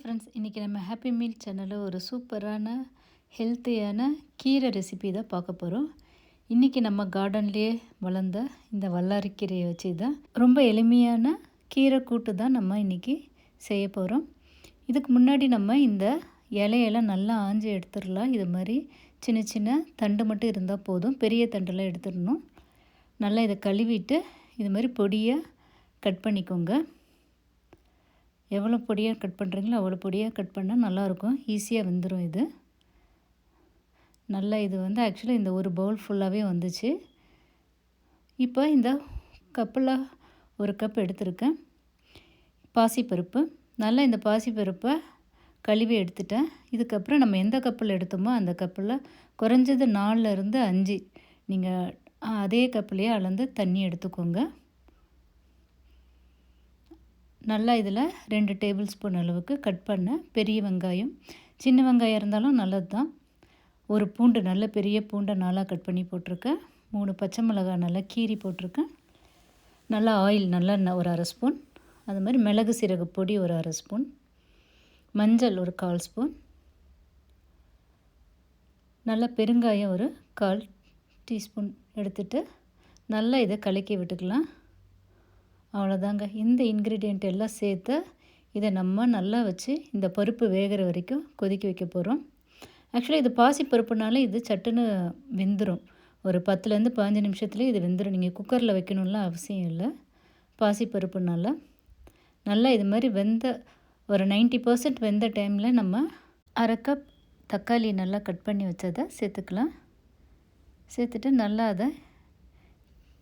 Friends இன்றைக்கி நம்ம happy meal சேனலில் ஒரு சூப்பரான ஹெல்த்தியான கீரை ரெசிபி தான் பார்க்க போகிறோம் இன்றைக்கி நம்ம கார்டன்லேயே வளர்ந்த இந்த வல்லாரி கீரையை வச்சு தான் ரொம்ப எளிமையான கீரை கூட்டு தான் நம்ம இன்றைக்கி செய்ய போகிறோம் இதுக்கு முன்னாடி நம்ம இந்த இலையெல்லாம் நல்லா ஆஞ்சி எடுத்துடலாம். இது மாதிரி சின்ன சின்ன தண்டு மட்டும் இருந்தால் போதும். பெரிய தண்டெல்லாம் எடுத்துடணும். நல்லா இதை கழுவிட்டு இது மாதிரி பொடியை கட் பண்ணிக்கோங்க. எவ்வளோ பொடியாக கட் பண்ணுறீங்களோ அவ்வளோ பொடியாக கட் பண்ணால் நல்லாயிருக்கும். ஈஸியாக வெந்துடும் இது. நல்லா இது வந்து ஆக்சுவலாக இந்த ஒரு பவுல் ஃபுல்லாகவே வந்துச்சு. இப்போ இந்த கப்பில் ஒரு கப் எடுத்திருக்கேன். பாசிப்பருப்பு. நல்லா இந்த பாசிப்பருப்பை கழுவி எடுத்துட்டேன். இதுக்கப்புறம் நம்ம எந்த கப்பில் எடுத்தோமோ அந்த கப்பில் குறைஞ்சது நாலுலேருந்து அஞ்சு. நீங்கள் அதே கப்பிலையே அளந்து தண்ணி எடுத்துக்கோங்க. நல்லா இதில் ரெண்டு டேபிள் ஸ்பூன் அளவுக்கு கட் பண்ண பெரிய வெங்காயம். சின்ன வெங்காயம் இருந்தாலும் நல்லது தான். ஒரு பூண்டு நல்ல பெரிய பூண்டை நாளாக கட் பண்ணி போட்டிருக்கேன். மூணு பச்சை மிளகாய் நல்லா கீரி போட்டிருக்கேன். நல்லா ஆயில் நல்லா ஒரு அரை ஸ்பூன். அது மாதிரி மிளகு சீரக பொடி ஒரு அரை ஸ்பூன். மஞ்சள் ஒரு கால் ஸ்பூன். நல்லா பெருங்காயம் ஒரு கால் டீஸ்பூன் எடுத்துகிட்டு நல்லா இதை கலக்கி விட்டுக்கலாம். அவ்வளோதாங்க. இந்த இன்க்ரீடியண்ட் எல்லாம் சேர்த்து இதை நம்ம நல்லா வச்சு இந்த பருப்பு வேகிற வரைக்கும் கொதிக்க வைக்க போகிறோம் ஆக்சுவலாக இது பாசி பருப்புனாலே இது சட்டுன்னு வெந்துடும் ஒரு பத்துலேருந்து பதினஞ்சு நிமிஷத்துலேயே இது வெந்துடும் நீங்கள் குக்கரில் வைக்கணும்லாம் அவசியம் இல்லை. பாசி பருப்புனால. நல்லா இது மாதிரி வெந்த ஒரு நைன்ட்டி பர்சன்ட் வெந்த டைமில் நம்ம அரை கப் தக்காளி நல்லா கட் பண்ணி வச்சதை சேர்த்துக்கலாம். சேர்த்துட்டு நல்லா அதை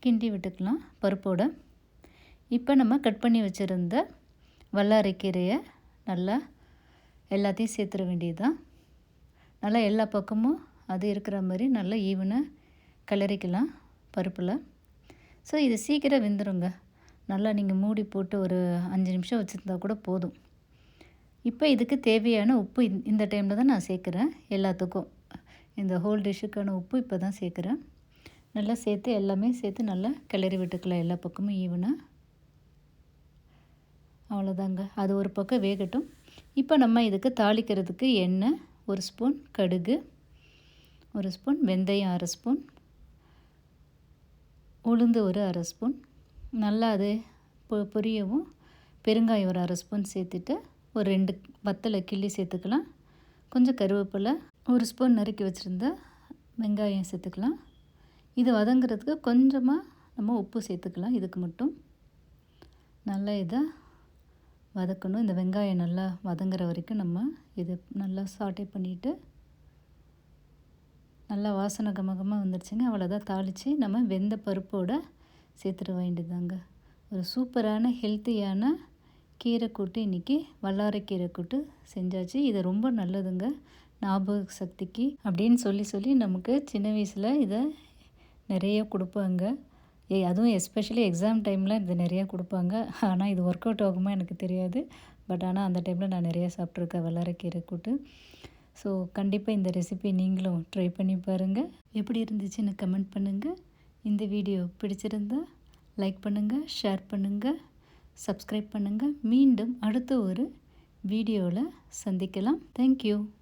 கிண்டி விட்டுக்கலாம் பருப்போட. இப்போ நம்ம கட் பண்ணி வச்சுருந்த வல்லாரைக்கீரையை நல்லா எல்லாத்தையும் சேர்த்துட வேண்டியது தான் நல்லா எல்லா பக்கமும் அது இருக்கிற மாதிரி நல்லா ஈவனாக கிளறிக்கலாம் பருப்பில். ஸோ இது சீக்கிரம் வெந்துடுங்க நல்லா நீங்கள் மூடி போட்டு ஒரு அஞ்சு நிமிஷம் வச்சுருந்தா கூட போதும். இப்போ இதுக்கு தேவையான உப்பு இந்த டைமில் தான் நான் சேர்க்குறேன். எல்லாத்துக்கும். இந்த ஹோல் டிஷ்ஷுக்கான உப்பு இப்போ தான் சேர்க்குறேன். நல்லா சேர்த்து எல்லாமே சேர்த்து நல்லா கிளறி விட்டுக்கலாம். எல்லா பக்கமும் ஈவனாக அவ்வளோதாங்க அது ஒரு பக்கம் வேகட்டும். இப்போ நம்ம இதுக்கு தாளிக்கிறதுக்கு எண்ணெய் ஒரு ஸ்பூன் கடுகு ஒரு ஸ்பூன் வெந்தயம் அரை ஸ்பூன் உளுந்து ஒரு அரை ஸ்பூன். நல்லா அது பொ பொரியவும். பெருங்காயம் ஒரு அரை ஸ்பூன் சேர்த்துட்டு ஒரு ரெண்டு வத்தலை கிள்ளி சேர்த்துக்கலாம். கொஞ்சம் கருவேப்பிலை ஒரு ஸ்பூன் நறுக்கி வச்சுருந்த வெங்காயம் சேர்த்துக்கலாம். இது வதங்கிறதுக்கு கொஞ்சமாக நம்ம உப்பு சேர்த்துக்கலாம். இதுக்கு மட்டும். நல்லா இதை வதக்கணும். இந்த வெங்காயம் நல்லா வதங்குற வரைக்கும் நம்ம இது நல்லா சாட்டை பண்ணிவிட்டு நல்லா வாசனை கமகமாக வந்துருச்சுங்க. அவ்வளோதான் தாளித்து நம்ம வெந்த பருப்போடு சேர்த்துட வேண்டியதாங்க ஒரு சூப்பரான ஹெல்த்தியான கீரை கூட்டு இன்றைக்கி வல்லாரக்கீரை கூட்டு செஞ்சாச்சு. இது ரொம்ப நல்லதுங்க. ஞாபக சக்திக்கு அப்படின்னு சொல்லி சொல்லி நமக்கு சின்ன வயசில் இதை நிறைய கொடுப்பாங்க. ஏ அதுவும் எஸ்பெஷலி எக்ஸாம் டைமில் இது நிறையா கொடுப்பாங்க. ஆனால் இது ஒர்க் அவுட் ஆகுமா எனக்கு தெரியாது. பட் ஆனால் அந்த டைமில் நான் நிறையா சாப்பிட்ருக்கேன் வல்லாரக்கீரை கூட்டு. ஸோ கண்டிப்பாக இந்த ரெசிபி நீங்களும் ட்ரை பண்ணி பாருங்கள் எப்படி இருந்துச்சுன்னு கமெண்ட் பண்ணுங்கள் இந்த வீடியோ பிடிச்சிருந்தா லைக் பண்ணுங்கள் ஷேர் பண்ணுங்கள் சப்ஸ்கிரைப் பண்ணுங்கள் மீண்டும் அடுத்த ஒரு வீடியோவில் சந்திக்கலாம். தேங்க்யூ